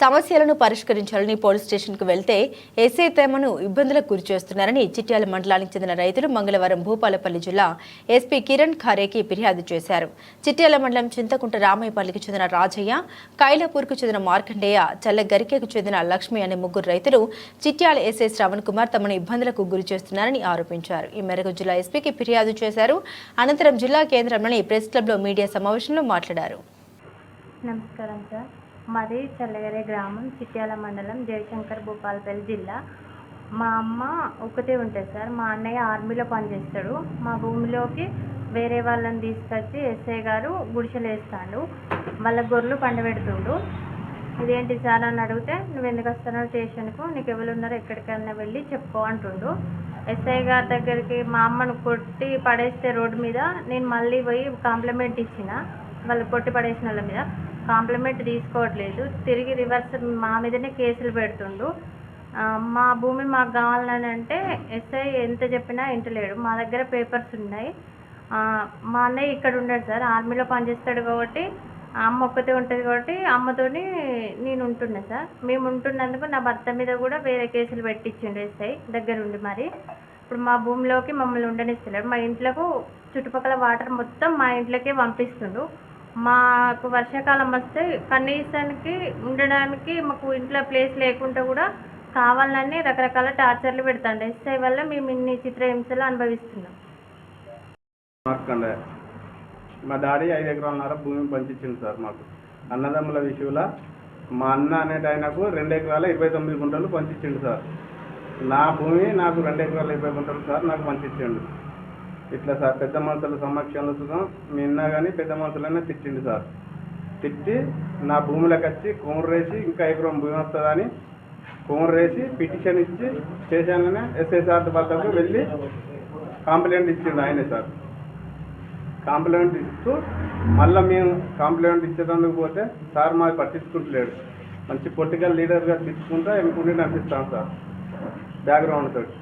సమస్యలను పరిష్కరించాలని పోలీస్ స్టేషన్కు వెళ్తే ఎస్ఐ తమను ఇబ్బందులకు గురిచేస్తున్నారని చిట్యాల మండలానికి చెందిన రైతులు మంగళవారం భూపాలపల్లి జిల్లా ఎస్పీ కిరణ్ ఖారేకి ఫిర్యాదు చేశారు. చిట్యాల మండలం చింతకుంట రామయ్యపల్లికి చెందిన రాజయ్య కైలాపూర్కు చెందిన మార్కండేయ చల్లగరికేకు చెందిన లక్ష్మి అనే ముగ్గురు రైతులు చిట్యాల ఎస్ఐ శ్రవణ్ కుమార్ తమను ఇబ్బందులకు గురిచేస్తున్నారని ఆరోపించారు. ఈ మేరకు జిల్లా ఎస్పీకి ఫిర్యాదు చేశారు. అనంతరం జిల్లా కేంద్రంలోని ప్రెస్ క్లబ్లో మీడియా సమావేశంలో మాట్లాడారు. నమస్కారం సార్. మాది చల్లగరే గ్రామం చిట్యాల మండలం జయశంకర్ భూపాలపల్లి జిల్లా. మా అమ్మ ఒకటే ఉంటుంది సార్. మా అన్నయ్య ఆర్మీలో పనిచేస్తాడు. మా భూమిలోకి వేరే వాళ్ళని తీసుకొచ్చి ఎస్ఐ గారు గుడిసెలు వేస్తాడు. వాళ్ళ గొర్రెలు పండబెడుతుండు ఇదేంటి సార్ అని అడిగితే నువ్వు ఎందుకు వస్తున్నావు స్టేషన్కు? నీకు ఎవరు ఉన్నారో? ఎక్కడికైనా వెళ్ళి చెప్పుకో అంటుండు. ఎస్ఐ గారి దగ్గరికి మా అమ్మను కొట్టి పడేస్తే రోడ్డు మీద నేను మళ్ళీ పోయి కాంప్లిమెంట్ ఇచ్చిన. వాళ్ళు కొట్టి పడేసిన వాళ్ళ మీద. కాంప్లిమెంట్ తీసుకోవట్లేదు. తిరిగి రివర్స్ మా మీదనే కేసులు పెడుతుండు. మా భూమి మాకు కావాలని అంటే ఎస్ఐ ఎంత చెప్పినా ఇంటలేడు మా దగ్గర పేపర్స్ ఉన్నాయి. మా అన్నయ్య ఇక్కడ ఉండడు సార్. ఆర్మీలో పనిచేస్తాడు కాబట్టి అమ్మ ఒక్కతే ఉంటుంది కాబట్టి అమ్మతోని నేను ఉంటున్నా సార్. మేము ఉంటున్నందుకు నా భర్త మీద కూడా వేరే కేసులు పెట్టించిండు ఎస్ఐ దగ్గరుండి మరి. ఇప్పుడు మా భూమిలోకి మమ్మల్ని ఉండనిస్తలేడు. మా ఇంట్లోకి చుట్టుపక్కల వాటర్ మొత్తం మా ఇంట్లోకే పంపిస్తుండు. మాకు వర్షాకాలం వస్తే కనీసానికి ఉండడానికి మాకు ఇంట్లో ప్లేస్ లేకుండా కూడా కావాలని రకరకాల టార్చర్లు పెడతాండు. ఎస్ఐ వల్ల మేము ఇన్ని చిత్రహింసలు అనుభవిస్తున్నాం. మా డాడీ ఐదు ఎకరాలన్నర భూమి పంచించింది సార్ మాకు. అన్నదమ్ముల విషయంలో మా అన్న అనేది ఆయనకు రెండు ఎకరాల ఇరవై తొమ్మిది గుంటలు పంచించిండు సార్. నా భూమి నాకు రెండు ఎకరాల ఇరవై గుంటలు సార్ నాకు పంచించిండు ఇట్లా సార్ పెద్ద మనుషుల సమక్షంలో చూద్దాం మీ కానీ పెద్ద మనుషులనే తిట్టిండు సార్. తిట్టి నా భూమిలోకి వచ్చి కొమరేసి ఇంకా ఎకరం భూమి వస్తుందని కొమరేసి పిటిషన్ ఇచ్చి స్టేషన్లోనే ఎస్ఐసార్ వద్దకు వెళ్ళి కాంప్లైంట్ ఇచ్చిండు ఆయనే సార్. కాంప్లైంట్ ఇస్తూ మళ్ళీ మేము కాంప్లైంట్ ఇచ్చేటందుకు పోతే సార్ మాకు పట్టించుకుంటలేడు. మంచి పొలిటికల్ లీడర్గా తీసుకుంటా ఎన్నుకుంటే అనిపిస్తాం సార్. బ్యాక్గ్రౌండ్ తోటి.